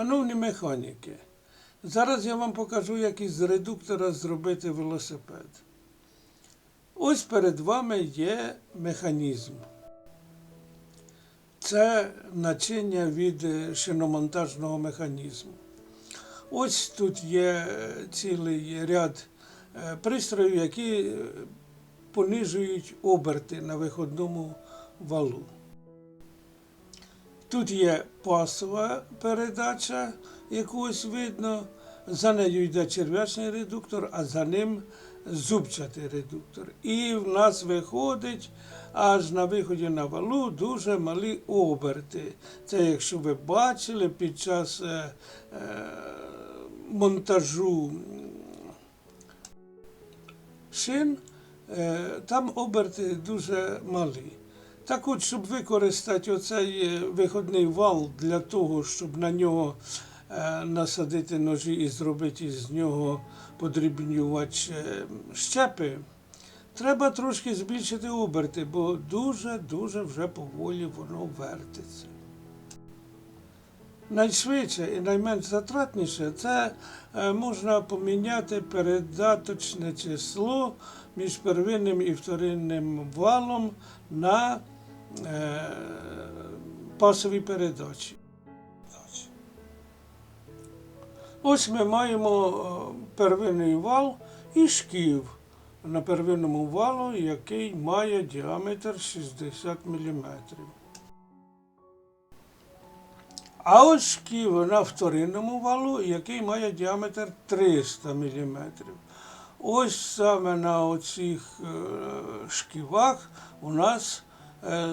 Шановні механіки, зараз я вам покажу, як із редуктора зробити велосипед. Ось перед вами є механізм. Це начиння від шиномонтажного механізму. Ось тут є цілий ряд е, пристроїв, які е, понижують оберти на виходному валу. Тут є пасова передача, яку видно. За нею йде черв'ячний редуктор, а за ним зубчатий редуктор. І в нас виходить аж на виході на валу дуже малі оберти. Це якщо ви бачили під час е, е, монтажу шин, е, там оберти дуже малі. Так от, щоб використати оцей е, виходний вал для того, щоб на нього е, насадити ножі і зробити з нього подрібнювач е, щепи, треба трошки збільшити оберти, бо дуже-дуже вже поволі воно вертиться. Найшвидше і найменш затратніше це можна поміняти передаточне число між первинним і вторинним валом на е, пасовій передачі. Ось ми маємо е, первинний вал і шків на первинному валу, який має діаметр 60 мм. А ось шків на вторинному валу, який має діаметр 300 мм. Ось саме на оцих е, шківах у нас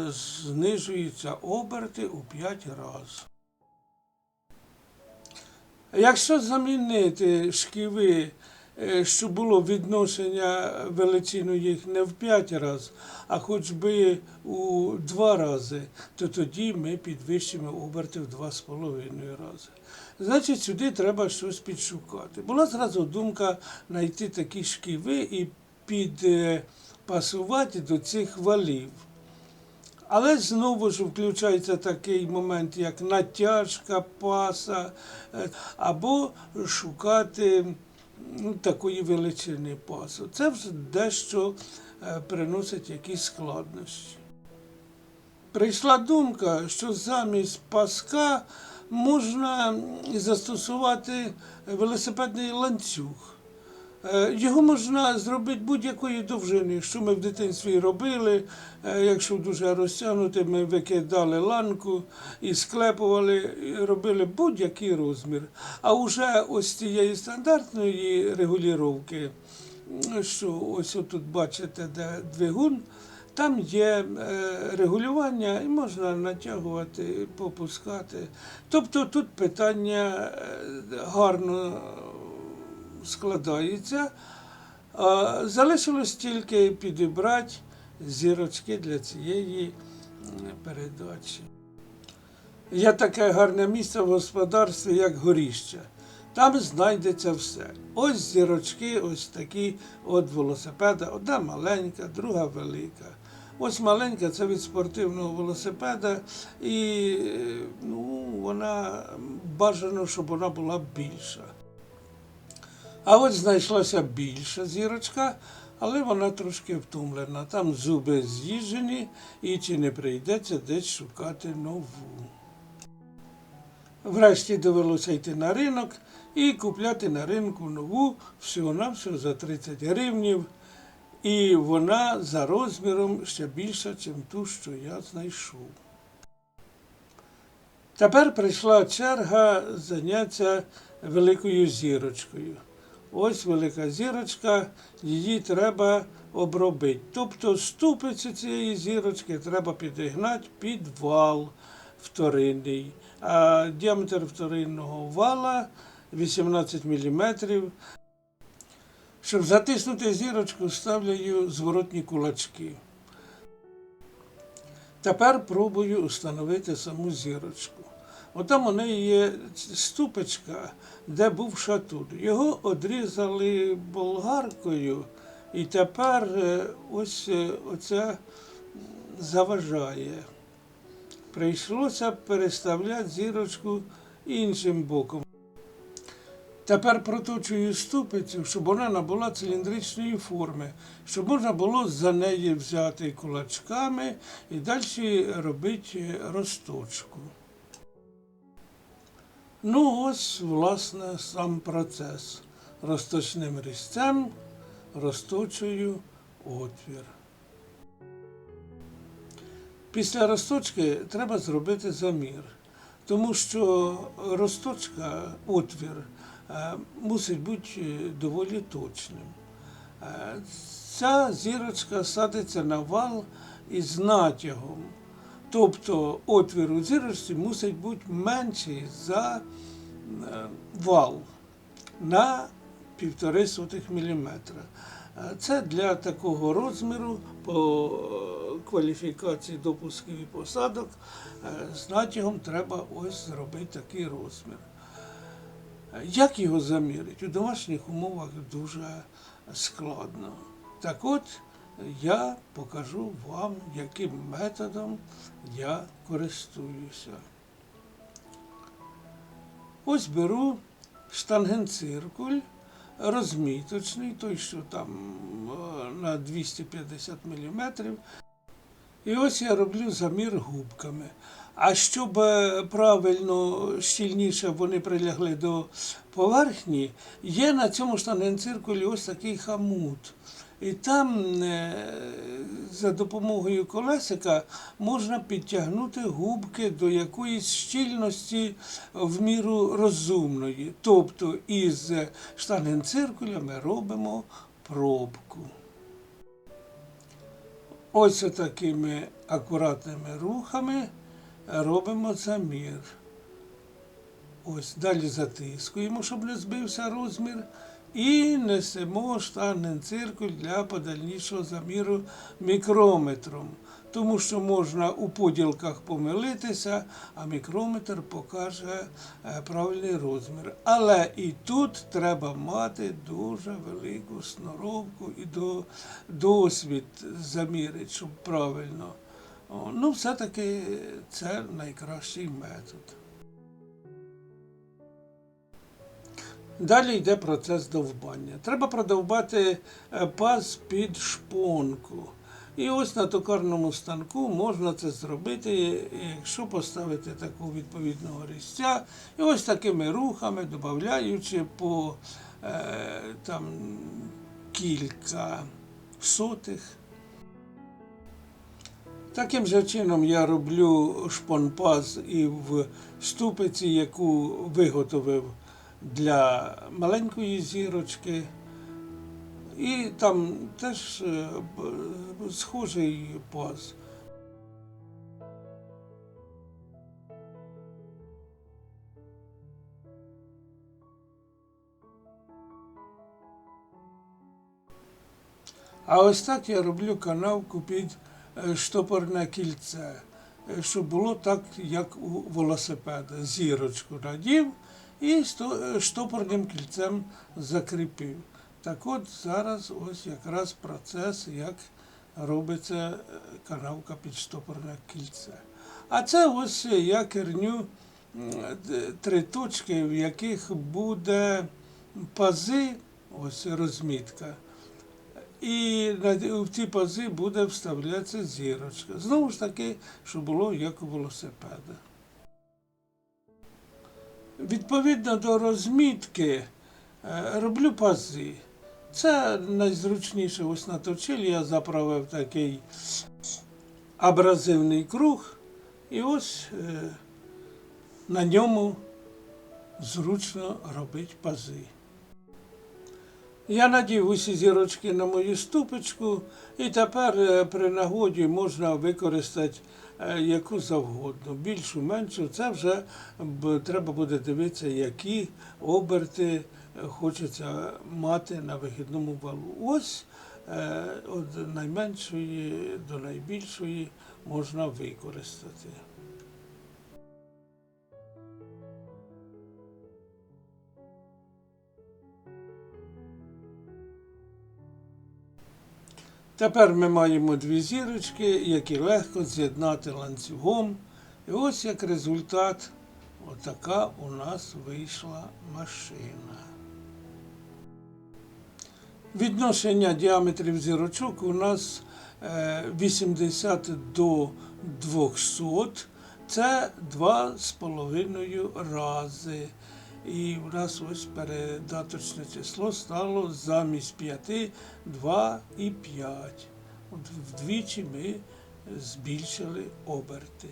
знижуються оберти у 5 разів. Якщо замінити шківи, е, щоб було відношення величину їх не в 5 разів, а хоч би у 2 рази, то тоді ми підвищимо оберти в 2,5 рази. Значить, сюди треба щось підшукати. Була зразу думка знайти такі шківи і підпасувати до цих валів. Але знову ж включається такий момент, як натяжка паса, е, або шукати ну, такої величини пасу. Це дещо е, приносить якісь складнощі. Прийшла думка, що замість паска можна застосувати велосипедний ланцюг. Е, Його можна зробити будь-якої довжини, що ми в дитинстві робили. Е, Якщо дуже розтягнути, ми викидали ланку і склепували, робили будь-який розмір. А вже ось цієї стандартної регулювання, що ось тут бачите, де двигун, там є е, регулювання і можна натягувати, попускати. Тобто тут питання гарно складається. Залишилось тільки підібрати зірочки для цієї передачі. Є таке гарне місце в господарстві, як горіще. Там знайдеться все. Ось зірочки, ось такі от велосипеда. Одна маленька, друга велика. Ось маленька це від спортивного велосипеда, і е, ну, вона бажано, щоб вона була більша. А от знайшлася більша зірочка, але вона трошки втомлена. Там зуби з'їжджені і чи не прийдеться десь шукати нову. Врешті довелося йти на ринок і купляти на ринку нову всього-навсього за 30 гривнів. І вона за розміром ще більша, ніж ту, що я знайшов. Тепер прийшла черга зайнятися великою зірочкою. Ось велика зірочка, її треба обробити. Тобто ступицю цієї зірочки треба підігнати під вал вторинний. А діаметр вторинного вала 18 мм. Щоб затиснути зірочку, ставлю зворотні кулачки. Тепер пробую встановити саму зірочку. Отам у неї є ступочка, де був шатун. Його одрізали болгаркою, і тепер е, ось е, оця заважає. Прийшлося переставляти зірочку іншим боком. Тепер проточую ступицю, щоб вона набула циліндричної форми, щоб можна було за неї взяти кулачками і далі робити розточку. Ну, ось, власне, сам процес. Розточним різцем розточую отвір. Після розточки треба зробити замір, тому що розточка, отвір, е, мусить бути е, доволі точним. Е, Ця зірочка садиться на вал із натягом. Тобто отвір у зірочці мусить бути менший за е, вал на півтори сотих міліметра. Е, Це для такого розміру по е, кваліфікації допусків і посадок з натягом треба ось зробити такий розмір. Як його замірити? У домашніх умовах дуже складно. Так от я покажу вам, яким методом я користуюся. Ось беру штангенциркуль розміточний, той, що там е, на 250 мм. І ось я роблю замір губками. А щоб е, правильно щільніше вони прилягли до поверхні, є на цьому штангенциркулі ось такий хамут. І там е, за допомогою колесика можна підтягнути губки до якоїсь щільності в міру розумної. Тобто із штангенциркуля ми робимо пробку. Ось такими акуратними рухами робимо замір. Ось далі затискуємо, щоб не збився розмір. І несемо штангенциркуль для подальнішого заміру мікрометром. Тому що можна у поділках помилитися, а мікрометр покаже е, правильний розмір. Але і тут треба мати дуже велику сноровку і до, досвід замірити, щоб правильно. Ну, все-таки це найкращий метод. Далі йде процес довбання. Треба продовбати е, паз під шпонку. І ось на токарному станку можна це зробити, якщо поставити такого відповідного різця. І ось такими рухами, додаючи по е, там, кілька сотих. Таким же чином я роблю шпонпаз і в ступиці, яку виготовив для маленької зірочки. І там теж е, схожий паз. А ось так я роблю канавку під е, штопорне кільце, е, щоб було так, як у велосипеда. Зірочку надів і е, штопорним кільцем закріпив. Так от зараз ось якраз процес, як робиться е, канавка під штопорне кільце. А це ось я керню три точки, в яких буде пази, ось розмітка. І в ці пази буде вставлятися зірочка. Знову ж таки, щоб було як у велосипеда. Відповідно до розмітки е, роблю пази. Це найзручніше ось на точилі я заправив такий абразивний круг, і ось е, на ньому зручно робити пази. Я надів усі зірочки на мою ступочку, і тепер е, при нагоді можна використати яку завгодно, більшу, меншу. Це вже треба буде дивитися, які оберти е, хочеться мати на вихідному балу. Ось е, від найменшої до найбільшої можна використати. Тепер ми маємо дві зірочки, які легко з'єднати ланцюгом. І ось як результат, Отака у нас вийшла машина. Відношення діаметрів зірочок у нас е, 80 до 200. Це 2,5 рази. І в нас ось передаточне число стало замість 5 2 і 5. От вдвічі ми збільшили оберти.